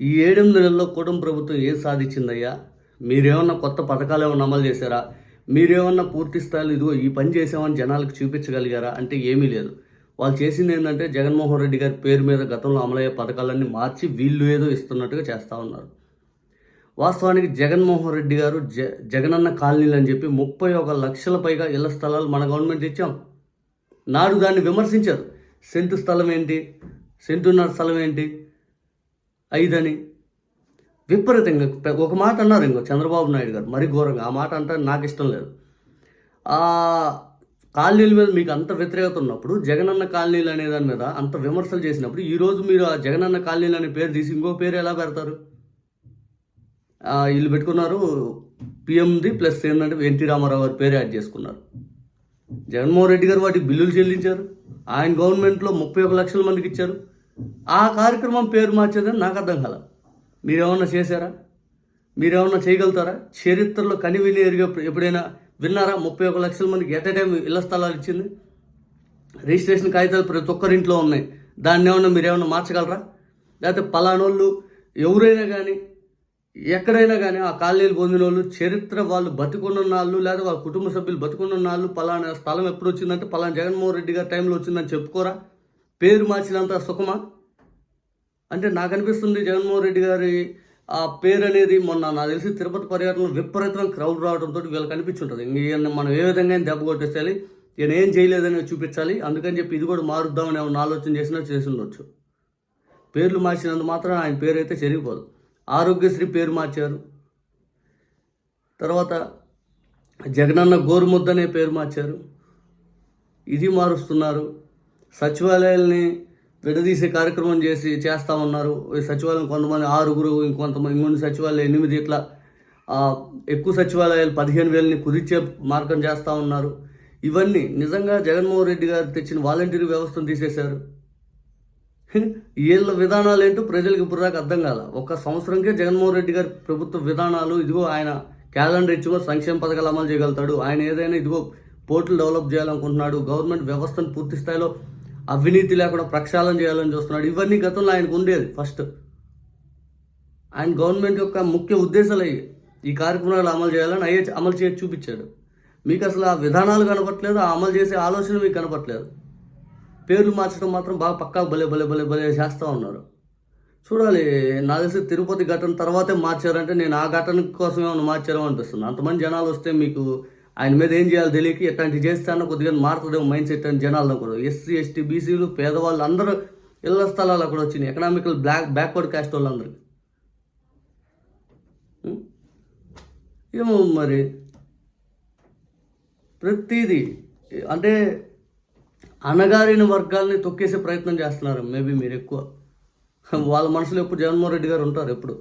ఈ ఏడెనిమిది నెలల్లో కూటమి ప్రభుత్వం ఏం సాధించిందయ్యా? మీరేమన్నా కొత్త పథకాలు ఏమన్నా అమలు చేశారా? మీరేమన్నా పూర్తి స్థాయిలో ఇదిగో ఈ పని చేసామని జనాలకు చూపించగలిగారా? అంటే ఏమీ లేదు. వాళ్ళు చేసింది ఏంటంటే జగన్మోహన్ రెడ్డి గారి పేరు మీద గతంలో అమలయ్యే పథకాలన్నీ మార్చి వీళ్ళు ఏదో ఇస్తున్నట్టుగా చేస్తూ ఉన్నారు. వాస్తవానికి జగన్మోహన్ రెడ్డి గారు జ జగనన్న కాలనీలు అని చెప్పి ముప్పై ఒక లక్షల పైగా ఇళ్ళ స్థలాలు మన గవర్నమెంట్ ఇచ్చాం నాడు దాన్ని విమర్శించారు. సెంటు స్థలం ఏంటి? సెంటున్నర స్థలం ఏంటి? ఐదని. విపరీతంగా ఒక మాట అన్నారు ఇంకో చంద్రబాబు నాయుడు గారు మరి ఘోరంగా. ఆ మాట అంటే నాకు ఇష్టం లేదు. ఆ కాలనీల మీద మీకు అంత వ్యతిరేకత ఉన్నప్పుడు జగనన్న కాలనీలు అనే దాని మీద అంత విమర్శలు చేసినప్పుడు ఈరోజు మీరు ఆ జగనన్న కాలనీలు అనే పేరు తీసి ఇంకో పేరు ఎలా పెడతారు? వీళ్ళు పెట్టుకున్నారు పిఎంది ప్లస్ ఏంటంటే ఎన్టీ రామారావు గారి పేరు యాడ్ చేసుకున్నారు. జగన్మోహన్ రెడ్డి గారు వాటికి బిల్లులు చెల్లించారు. ఆయన గవర్నమెంట్లో ముప్పై ఒక లక్షల మందికి ఇచ్చారు. ఆ కార్యక్రమం పేరు మార్చేదని నాకు అర్థం కాల. మీరేమన్నా చేశారా? మీరేమన్నా చేయగలుగుతారా? చరిత్రలో కనివిని ఎరిగే ఎప్పుడైనా విన్నారా? ముప్పై ఒక లక్షల మందికి ఎట్ టైం ఇళ్ళ స్థలాలు ఇచ్చింది? రిజిస్ట్రేషన్ కాగితాలు ప్రతి ఒక్కరింట్లో ఉన్నాయి. దాన్ని ఏమన్నా మీరేమన్నా మార్చగలరా? లేకపోతే పలానోళ్ళు ఎవరైనా కానీ ఎక్కడైనా కానీ ఆ కాలనీలు పొందిన వాళ్ళు చరిత్ర వాళ్ళు బతుకున్న వాళ్ళు లేదా వాళ్ళ కుటుంబ సభ్యులు బతుకున్న వాళ్ళు పలానా స్థలం ఎప్పుడు వచ్చిందంటే పలానా జగన్మోహన్ రెడ్డి గారి టైంలో వచ్చిందని చెప్పుకోరా? పేరు మార్చినంత సుఖమా? అంటే నాకు అనిపిస్తుంది జగన్మోహన్ రెడ్డి గారి ఆ పేరు అనేది మొన్న నాకు తెలిసి తిరుపతి పర్యటనలో విపరీతం క్రౌడ్ రావడంతో వీళ్ళకి అనిపించుంటుంది. ఈయన మనం ఏ విధంగా దెబ్బ కొట్టేసేయాలి. ఈయన ఏం చేయలేదని చూపించాలి. అందుకని చెప్పి ఇది కూడా మారుద్దామని ఏమన్నా ఆలోచన చేసినా చేసి ఉండొచ్చు. పేర్లు మార్చినందు మాత్రం ఆయన పేరు అయితే చెరిగిపోదు. ఆరోగ్యశ్రీ పేరు మార్చారు. తర్వాత జగనన్న గోరుముద్ద అనే పేరు మార్చారు. ఇది మారుస్తున్నారు. సచివాలయాల్ని విడదీసే కార్యక్రమం చేసి చేస్తూ ఉన్నారు. ఈ సచివాలయం కొంతమంది ఆరుగురు ఇంకొంతమంది ఇంకొన్ని సచివాలయం ఎనిమిది ఇట్లా ఎక్కువ సచివాలయాలు పదిహేను వేలని కుదిర్చే మార్గం చేస్తూ ఉన్నారు. ఇవన్నీ నిజంగా జగన్మోహన్ రెడ్డి గారు తెచ్చిన వాలంటీర్ వ్యవస్థను తీసేశారు. వీళ్ళ విధానాలు ఏంటో ప్రజలకు ఇప్పుడు దాకా అర్థం కాల. ఒక సంవత్సరంకే జగన్మోహన్ రెడ్డి గారి ప్రభుత్వ విధానాలు ఇదిగో ఆయన క్యాలెండర్ ఇచ్చుకో సంక్షేమ పథకాలు అమలు చేయగలుగుతాడు. ఆయన ఏదైనా ఇదిగో పోర్టులు డెవలప్ చేయాలనుకుంటున్నాడు. గవర్నమెంట్ వ్యవస్థను పూర్తి స్థాయిలో అవినీతి లేకుండా ప్రక్షాళన చేయాలని చూస్తున్నాడు. ఇవన్నీ గతంలో ఆయనకు ఉండేది ఫస్ట్. ఆయన గవర్నమెంట్ యొక్క ముఖ్య ఉద్దేశాలు అయ్యి ఈ కార్యక్రమాలు అమలు చేయాలని అయ్యే అమలు చేసి చూపించాడు. మీకు అసలు ఆ విధానాలు కనపట్లేదు ఆ అమలు చేసే ఆలోచన మీకు కనపట్లేదు పేర్లు మార్చడం మాత్రం బాగా పక్కా భలే భలే భలే భలే చేస్తూ ఉన్నారు. చూడాలి నా తెలిసి తిరుపతి ఘటన తర్వాతే మార్చారంటే నేను ఆ ఘటన కోసం ఏమైనా మార్చారో అనిపిస్తుంది. అంతమంది జనాలు వస్తే మీకు ఆయన మీద ఏం చేయాలో తెలియక ఇట్లాంటివి చేస్తానో కొద్దిగా మారుతుందేమో మైండ్ సెట్ అని జనాలు కూడా ఎస్సీ ఎస్టీ బీసీలు పేదవాళ్ళు అందరూ ఇళ్ళ స్థలాలు అక్కడ వచ్చినాయి. ఎకనామికల్ బ్లాక్ బ్యాక్వర్డ్ క్యాస్ట్ వాళ్ళందరికీ ఏమో మరి? ప్రతిదీ అంటే అణగారిన వర్గాల్ని తొక్కేసే ప్రయత్నం చేస్తున్నారు. మేబీ మీరు ఎక్కువ. వాళ్ళ మనసులో ఎప్పుడు జగన్మోహన్ రెడ్డి గారు ఉంటారు ఎప్పుడు?